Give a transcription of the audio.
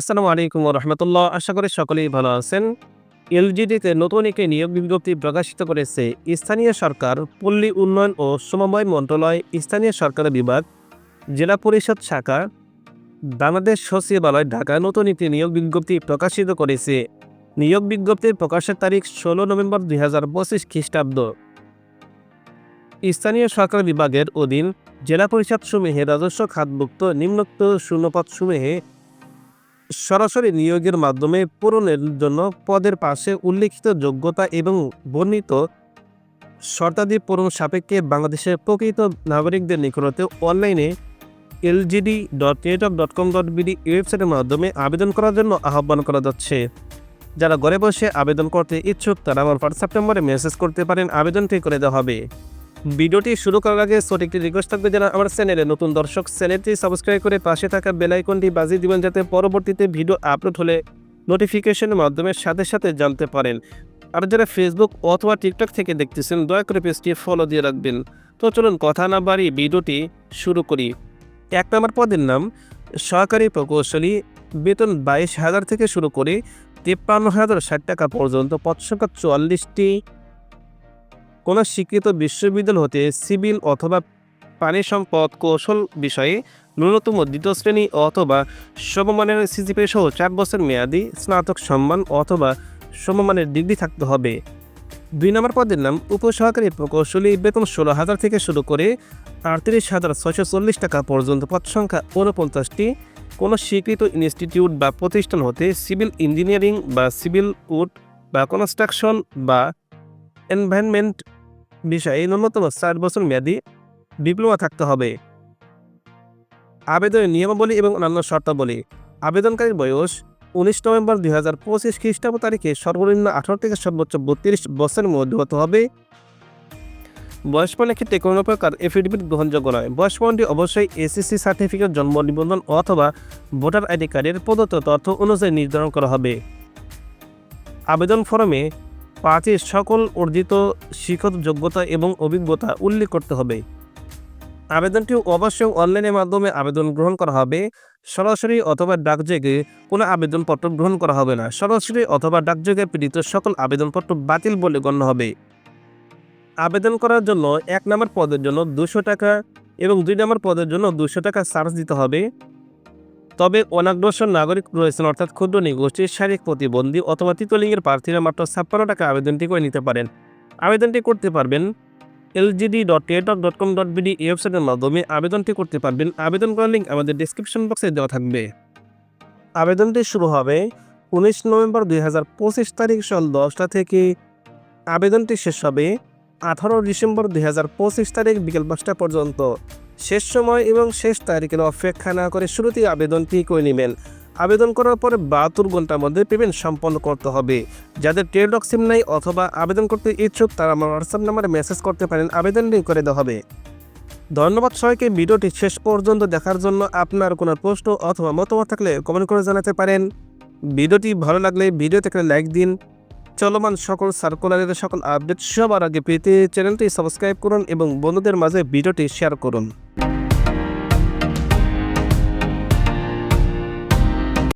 আসসালামু আলাইকুম রহমতুল্লাহ। আশা করি সকলেই ভালো আছেন। এলজিডিতে নতুন একটি নিয়োগ বিজ্ঞপ্তি প্রকাশিত করেছে স্থানীয় সরকার, পল্লী উন্নয়ন ও সমবায় মন্ত্রণালয়, স্থানীয় সরকার বিভাগ, জেলা পরিষদ শাখা, বাংলাদেশ সচিবালয় ঢাকা নতুন একটি নিয়োগ বিজ্ঞপ্তি প্রকাশিত করেছে। নিয়োগ বিজ্ঞপ্তির প্রকাশের তারিখ ষোলো নভেম্বর দুই হাজার পঁচিশ খ্রিস্টাব্দ। স্থানীয় সরকার বিভাগের অধীন জেলা পরিষদ সমূহে রাজস্ব খাতভুক্ত নিম্নোক্ত শূন্যপদ সমূহে সরাসরি নিয়োগের মাধ্যমে পূরণের জন্য পদের পাশে উল্লেখিত যোগ্যতা এবং বর্ণিত শর্তাদি পূরণ সাপেক্ষে বাংলাদেশের প্রকৃত নাগরিকদের নিকটতে অনলাইনে LGD dot network dot com dot BD ওয়েবসাইটের মাধ্যমে আবেদন করার জন্য আহ্বান করা যাচ্ছে। যারা ঘরে বসে আবেদন করতে ইচ্ছুক, তারা আমার হোয়াটসঅ্যাপ নম্বরে মেসেজ করতে পারেন। আবেদনটি করে দেওয়া হবে। ভিডিওটি শুরু করার আগে ছোট একটি রিকোয়েস্ট থাকবে যারা আমার চ্যানেলে নতুন দর্শক চ্যানেলটি সাবস্ক্রাইব করে পাশে থাকা বেল আইকনটি বাজিয়ে দিবেন যাতে পরবর্তীতে ভিডিও আপলোড হলে নোটিফিকেশনের মাধ্যমে সাথে সাথে জানতে পারেন। আর যারা ফেসবুক অথবা টিকটক থেকে দেখতেছেন, দয়া করে পেজটি ফলো দিয়ে রাখবেন। তো চলুন কথা না বাড়ি ভিডিওটি শুরু করি। এক নম্বর পদের নাম, সহকারী প্রকৌশলী বেতন বাইশ হাজার থেকে শুরু করে তিপ্পান্ন হাজার ষাট টাকা পর্যন্ত, পদ সংখ্যা চুয়াল্লিশটি। কোনো স্বীকৃত বিশ্ববিদ্যালয় হতে সিভিল অথবা পানি সম্পদ কৌশল বিষয়ে ন্যূনতম দ্বিতীয় শ্রেণি অথবা সমমানের সিজিপি সহ চার বছর মেয়াদি স্নাতক সম্মান অথবা সমমানের ডিগ্রি থাকতে হবে। দুই নম্বর পদের নাম উপসহকারী প্রকৌশলী বেতন ষোলো হাজার থেকে শুরু করে আটত্রিশ হাজার ছয়শো চল্লিশ টাকা পর্যন্ত পদ সংখ্যা ঊনপঞ্চাশটি। কোনো স্বীকৃত ইনস্টিটিউট বা প্রতিষ্ঠান হতে সিভিল ইঞ্জিনিয়ারিং বা সিভিল উড বা কনস্ট্রাকশন বা এনভায়রনমেন্ট বিষয়ে ন্যূনতম চার বছর মেয়াদি ডিপ্লোমা থাকতে হবে। আবেদনের নিয়মাবলী এবং অন্যান্য শর্তাবলী। আবেদনকারীর বয়স উনিশ নভেম্বর দুই হাজার পঁচিশ খ্রিস্টাব্দ তারিখে সর্বনিম্ন আঠারো থেকে সর্বোচ্চ বত্রিশ বছরের মধ্যে হতে হবে। বয়সপণের ক্ষেত্রে কোনো প্রকার এফিডেভিট গ্রহণযোগ্য নয়। বয়সপণটি অবশ্যই এসএসসি সার্টিফিকেট জন্ম নিবন্ধন অথবা ভোটার আইডি কার্ডের প্রদত্ত তথ্য অনুযায়ী নির্ধারণ করা হবে। আবেদন ফর্মে পাঁচের সকল অর্জিত শিক্ষত যোগ্যতা এবং অভিজ্ঞতা উল্লেখ করতে হবে। আবেদনটি অবশ্যই অনলাইনের মাধ্যমে আবেদন গ্রহণ করা হবে। সরাসরি অথবা ডাকযোগে কোনো আবেদনপত্র গ্রহণ করা হবে না। সরাসরি অথবা ডাকযোগে পীড়িত সকল আবেদনপত্র বাতিল বলে গণ্য হবে। আবেদন করার জন্য এক নম্বর পদের জন্য দুশো টাকা এবং দুই নম্বর পদের জন্য দুশো টাকা চার্জ দিতে হবে। তবে অনাগ্রসর নাগরিক রয়েছেন, অর্থাৎ ক্ষুদ্র নিগোষ্ঠীর শারীরিক প্রতিবন্ধী অথবা তৃতীয়লিঙ্গের প্রার্থীরা মাত্র ছাপ্পান্ন টাকা আবেদনটি করে নিতে পারেন। আবেদনটি করতে পারবেন এলজিডি ডট টেটক ডট কম ডট বিডি ওয়েবসাইটের মাধ্যমে আবেদনটি করতে পারবেন। আবেদন করার লিঙ্ক আমাদের ডিসক্রিপশন বক্সে দেওয়া থাকবে। আবেদনটি শুরু হবে উনিশ নভেম্বর দুই হাজার পঁচিশ তারিখ সকাল দশটা থেকে। আবেদনটি শেষ হবে আঠারো ডিসেম্বর দুই হাজার পঁচিশ তারিখ বিকেল পাঁচটা পর্যন্ত। শেষ সময় এবং শেষ তারিখের অপেক্ষা না করে শুরুতেই আবেদনটি করে নেবেন। আবেদন করার পরে বাহাত্তর ঘণ্টার মধ্যে পেমেন্ট সম্পন্ন করতে হবে। যাদের টেলডক সিম নাই অথবা আবেদন করতে ইচ্ছুক, তারা আমার হোয়াটসঅ্যাপ নাম্বারে মেসেজ করতে পারেন, আবেদন আবেদনটি করে দেওয়া হবে। ধন্যবাদ সবাইকে, ভিডিওটি শেষ পর্যন্ত দেখার জন্য আপনার কোনো প্রশ্ন অথবা মতামত থাকলে কমেন্ট করে জানাতে পারেন। ভিডিওটি ভালো লাগলে ভিডিও থেকে লাইক দিন। চলমান সকল সার্কুলারের সকল আপডেট সবার আগে পেতে চ্যানেলটি সাবস্ক্রাইব করুন এবং বন্ধুদের মাঝে ভিডিওটি শেয়ার করুন।